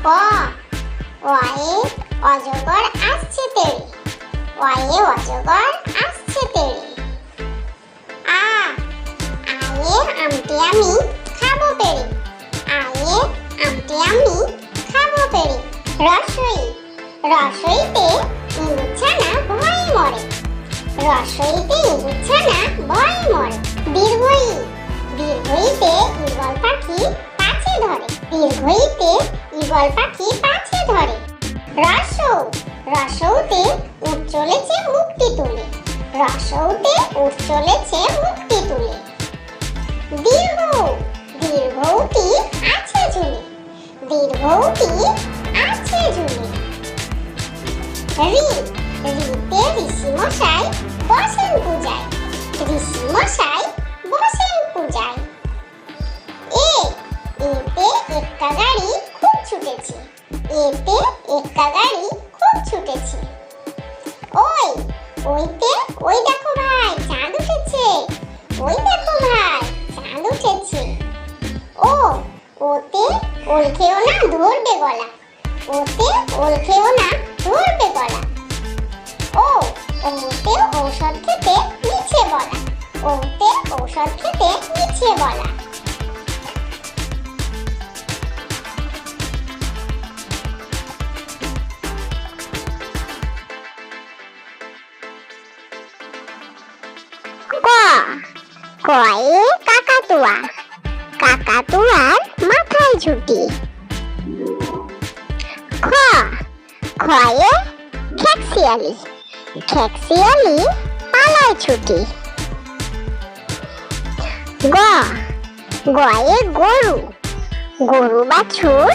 ক অয়ে অজগর আসছে তেড়ে অয়ে অজগর আসছে তেড়ে আ আয়ে আমটি আমি খাব পেড়ে আয়ে আমটি আমি খাব পেড়ে রসই রসইতে ইঁদুরছানা ভয়ে মরে রসইতে ইঁদুরছানা ভয়ে মরে দীর্ঘই দীর্ঘইতে ঈগল পাখি পাছে ধরে দীর্ঘইতে ঈগল পাখি পাছে ধরে। রসৌ রসৌতে উঠ চলেছে মুক্তি তুলে। উঠ চলেছে মুক্তি তুলে। আছে ঝুলে। আছে ঝুলে। ঋ ঋতে ঋষি মশাই বসেন পূজায়। ঋষি মশাই বসেন পূজায়। ওতে ওল খেও না, ধরবে গলা। ওতে ওল খেও না, ধরবে গলা। ও, ওতে ঔষধ খেতে মিছে বলা। ওতে ঔষধ খেতে মিছে বলা। কয়ে কাকাতুয়া। কাকাতুয়ার ঝুটি খ খয়ে খেকশিয়ালি খেকশিয়ালি পালায় ছুটি। গ। গয়ে গরু। গরু বাছুর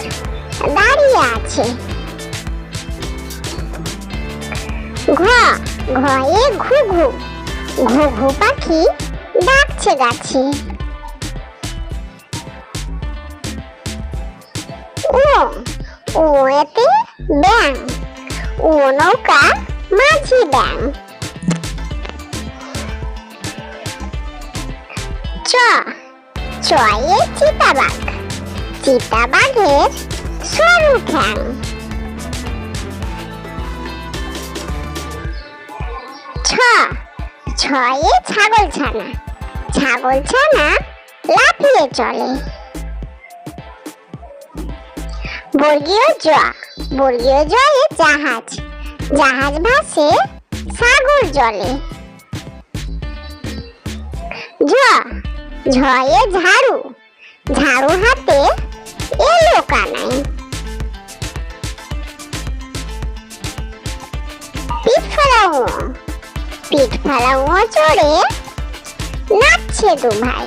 দাঁড়িয়ে আছে। ঘ। ঘয়ে ঘুঘু। ঘুঘু পাখি ডাকছে গাছে। ও ওতে ব্যাং ও নৌকা মাঝি ব্যাং চ। চয়ে চিতাবাঘ। চিতাবাঘের সরু ঠ্যাং ছয়ে ছাগল ছানা ছাগল ছানা লাফিয়ে চলে। বর্গীয় জ বর্গীয় জয়ে জাহাজ জাহাজ ভাসে সাগর জলে। ঝ, ঝয়ে ঝাড়ু ঝাড়ু হাতে এলো কানাই। পিঠ ফেলাও পিঠ ফেলাও চড়ে নাচছে দু ভাই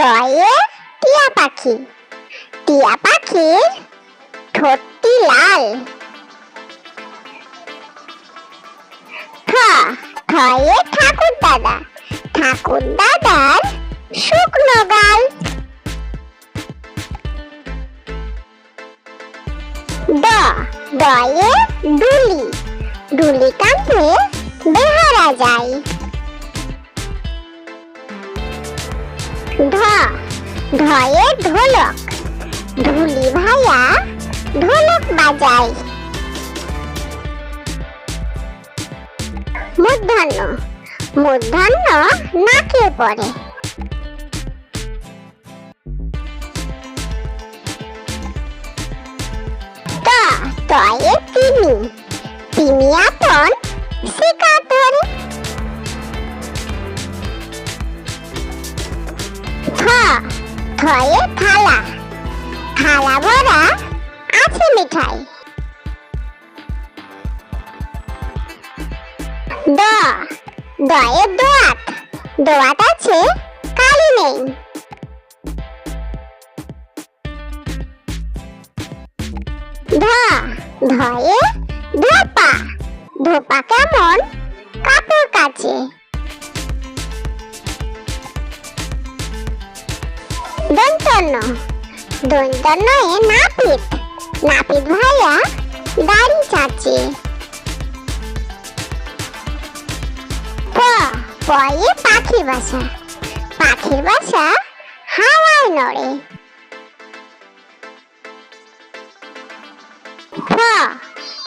টয়ে টিয়া পাখি। টিয়া পাখির ঠোঁটটি লাল। ঠ ঠয়ে ঠাকুর দাদা। ঠাকুর দাদার শুকনো গাল। ড ডয়ে ডুলি ডুলি কাঁধে বেহারা যায়। ঢ ঢয়ে ঢোলক। ঢুলি ভাইয়া ঢোলক বাজায়। মূর্ধন্য মূর্ধন্য নাকে পড়ে। তয়ে তিমি তিমি আপন শিকার থয়ে থালা। থালা ভরা আছে মিঠাই। দ। দয়ে দোয়াত। দোয়াত আছে কালি নেই। ধ। ধয়ে ধোপা। ধোপা কেমন? কাপড় কাচে। দন্তন্য দন্তন্য এ নাপিত। নাপিত ভাইয়া দাড়ি চাচে প, পয়ে পাখির বাসা। পাখির বাসা হাওয়ায় নড়ে।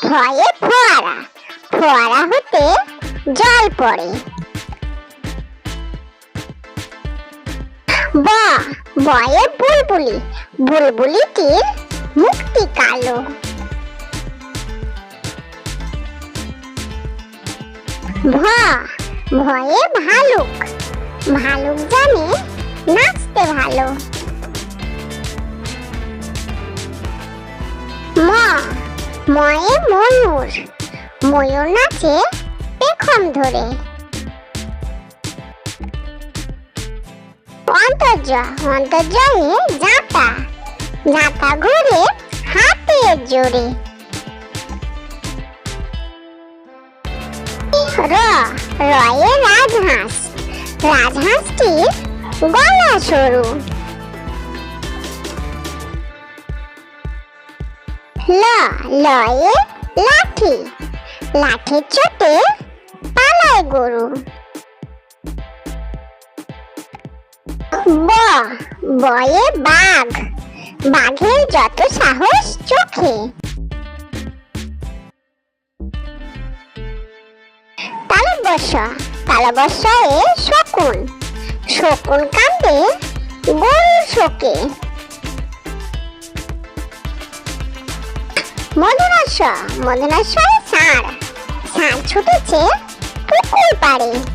ফয়ে ফোয়ারা। ফোয়ারা হতে জল পড়ে। ব বয়ে বুলবুলি। বুলবুলিটির মুক্তি কালো। ভয়ে ভালুক। ভালুক জানে নাচতে ভালো। ম, ময়ে ময়ূর। ময়ূর নাচে পেখম ধরে। অন্তর্য অন্তর্জয়ে জাতা জাতা ঘুরে হাতের জোরে। র, রয়ে রাজহাঁস। রাজহাঁসটির গলা সরু। ল, লয়ে লাঠি। লাঠির চোটে পালায় গরু। ব, বয়ে বাঘ। বাঘের যত সাহস চোখে। তালবস্য এ শকুন। শকুন কান্দে গরু শোকে। মধুরাস্য মধুরাস্য ষাঁড় ষাঁড় ছুটেছে পুকুর পাড়ে।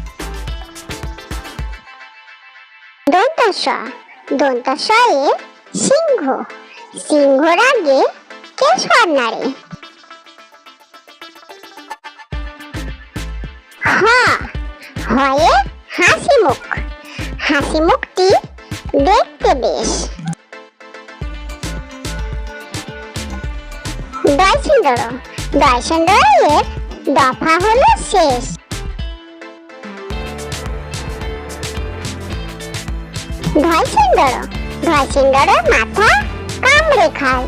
দন্তাস্য এ সিংহ সিংহ রাগে কেশর নাড়ে হ, হয়ে হাসি মুখ হাসি মুখটি দেখতে বেশ। দয় সুন্দর দয় সুন্দর এর দফা হলো শেষ। সুন্দর ধয় মাথা কামড়ে খায়।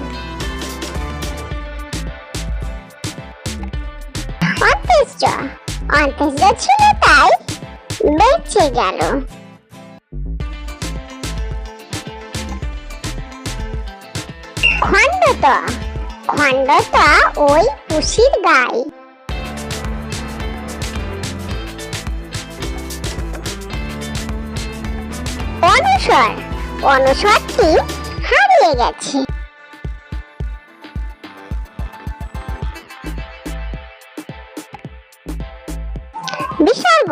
অন্ত্যেষ্য অন্ত্যেষ্য ছিল তাই বেঁচে গেল। খণ্ডত খণ্ডত ওই পুষির গায়ে অনুসর অনুসরটি হারিয়ে গেছে। বিসর্গ।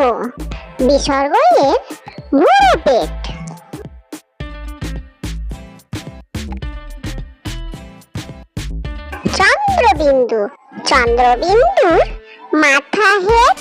বিসর্গ এর বুড়ো পেট চন্দ্রবিন্দু। চন্দ্রবিন্দুর মাথা হেড